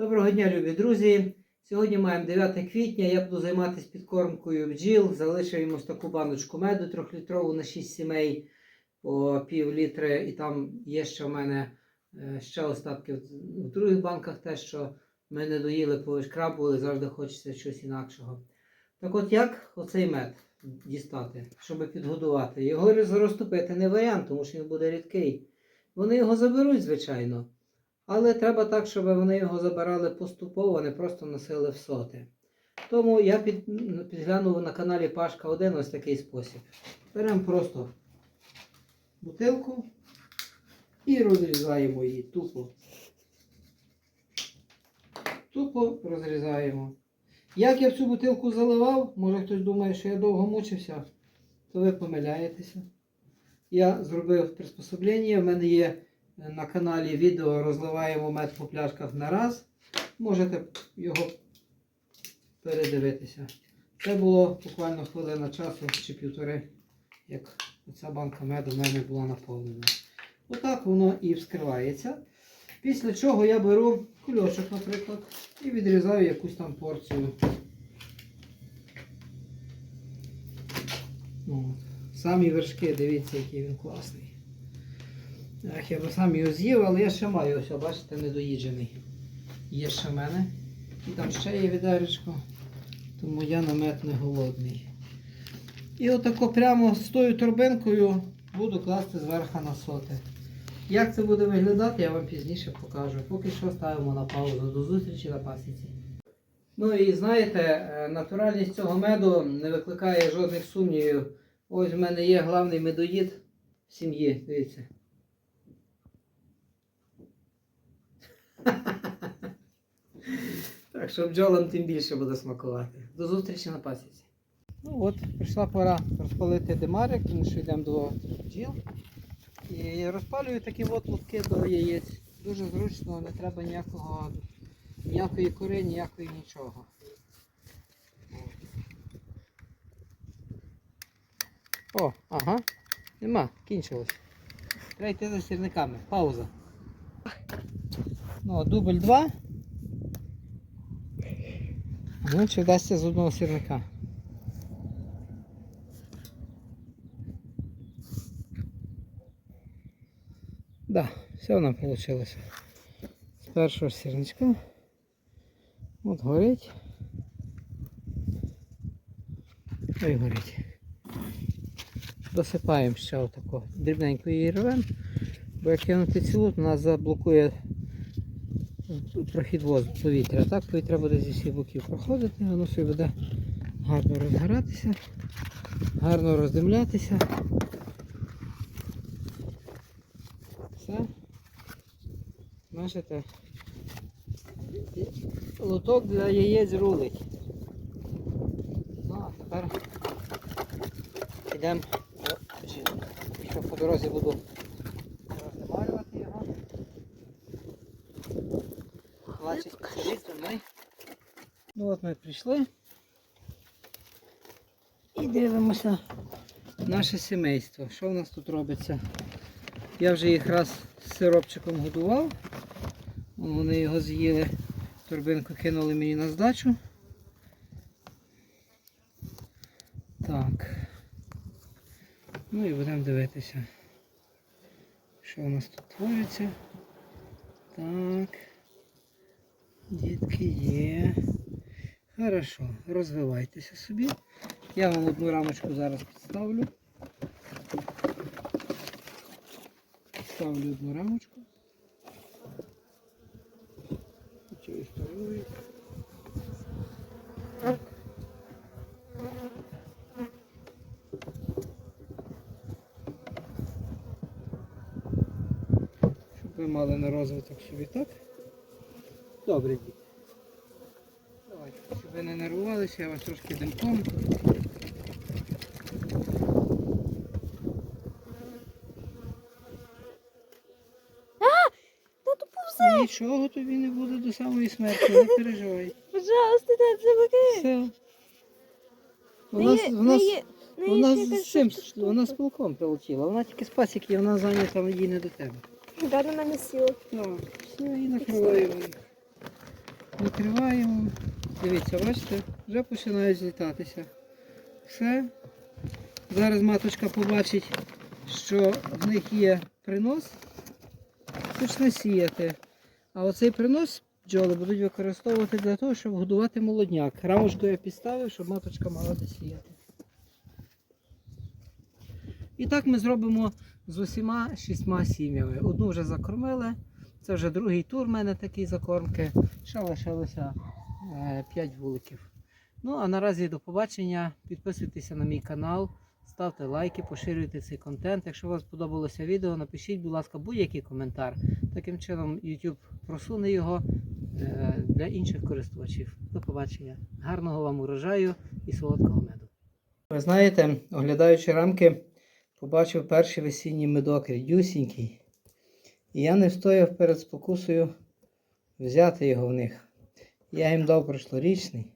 Доброго дня, любі друзі! Сьогодні маємо 9 квітня. Я буду займатися підкормкою бджіл. Залишив таку баночку меду трьохлітрову на 6 сімей по пів літри. І там є ще в мене е, ще остатки в других банках, те, що ми не доїли, повишкрабували, завжди хочеться щось інакшого. Так от як оцей мед дістати, щоб підгодувати? Його роз- розтопити не варіант, тому що він буде рідкий. Вони його заберуть, звичайно. Але треба так, щоб вони його забирали поступово, не просто носили в соти. Тому я під, підглянув на каналі Пашка 1 ось такий спосіб. Беремо просто бутилку і розрізаємо її тупо. Тупо розрізаємо. Як я в цю бутилку заливав, може хтось думає, що я довго мучився, то ви помиляєтеся. Я зробив приспособлення, в мене є на каналі відео розливаємо мед по пляшках на раз. Можете його передивитися. Це було буквально хвилина часу чи півтори, як ця банка меду в мене була наповнена. Отак воно і вскривається. Після чого я беру кульочок, наприклад, і відрізаю якусь там порцію. От. Самі вершки, дивіться, який він класний. Ах, я би сам його з'їв, але я ще маю, ось, бачите, недоїджений. Є ще в мене. І там ще є відеречко, тому я намет не голодний. І отако прямо з тою торбинкою буду класти зверху на соти. Як це буде виглядати, я вам пізніше покажу. Поки що ставимо на паузу. До зустрічі на пасіці. Ну і знаєте, е, натуральність цього меду не викликає жодних сумнівів. Ось в мене є главний медоїд в сім'ї. Дивіться. Так що бджолам тим більше буде смакувати. До зустрічі на пасіці. Ну от, прийшла пора розпалити димарик, тому що йдемо до бджіл. І розпалюю такі от лотки до яєць. Дуже зручно, не треба ніякого, ніякої кори, ніякої нічого. О, ага. Нема, кінчилось. Треба йти за сірниками. Пауза. Ну, дубль 2. Ну, чи вдасться з одного сірника. Да, все нам вийшло. З першого сірничка. От горить. Ой, горить. Досипаємо ще отако. Дрібненько її рвемо, бо як кинути цілу, то нас заблокує прохід повітря. Так повітря буде зі всіх боків проходити, воно все буде гарно розгоратися, гарно роздимлятися. Все. Бачите? Лоток для яєць рулить. Ну, а тепер йдемо. Що по дорозі буду роздимарювати його. Плаче спеціаліст, ми. Ну от ми прийшли. І дивимося наше сімейство. Що в нас тут робиться? Я вже їх раз з сиропчиком годував. Вони його з'їли, торбинку кинули мені на здачу. Так. Ну і будемо дивитися, що у нас тут твориться. Так. Дітки є. Хорошо, розвивайтеся собі. Я вам одну рамочку зараз підставлю. Ставлю одну рамочку. Щоб ви мали на розвиток собі так. Добре, діти. Щоб ви не нервувалися, я вас трошки димком. Нічого тобі не буде до самої смерті, не переживай. Пожалуйста, та це. Все. У нас, у не з цим, вона з полком прилетіла. Вона тільки з пасіки, вона зайнята їй не до тебе. Да, на мене сіло. Ну, все, і накриваємо. Викриваємо. Дивіться, бачите, вже починають злітатися. Все. Зараз маточка побачить, що в них є принос, почне сіяти. А оцей принос бджоли будуть використовувати для того, щоб годувати молодняк. Рамочку я підставив, щоб маточка мала де сіяти. І так ми зробимо з усіма шістьма сім'ями. Одну вже закормили. Це вже другий тур в мене такий закормки. Ще лишилося 5 вуликів. Ну а наразі до побачення. Підписуйтеся на мій канал, ставте лайки, поширюйте цей контент. Якщо вам сподобалося відео, напишіть, будь ласка, будь-який коментар. Таким чином YouTube просуне його е, для інших користувачів. До побачення. Гарного вам урожаю і солодкого меду. Ви знаєте, оглядаючи рамки, побачив перший весінній медок, рідюсінький. І я не встояв перед спокусою взяти його в них. Я їм дав прошлорічний.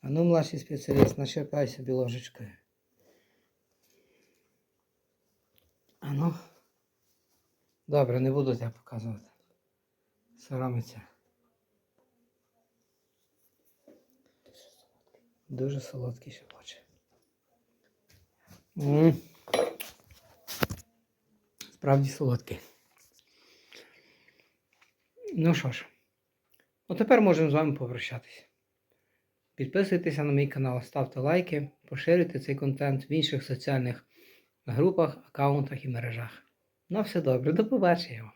А ну, младший спеціаліст, начерпай собі ложечкою. А ну. Добре, не буду тебе показувати. Соромиться. Дуже солодкий ще хоче. Справді солодкий. Ну що ж, от тепер можемо з вами попрощатися. Підписуйтеся на мій канал, ставте лайки, поширюйте цей контент в інших соціальних групах, аккаунтах і мережах. На все добре, до побачення.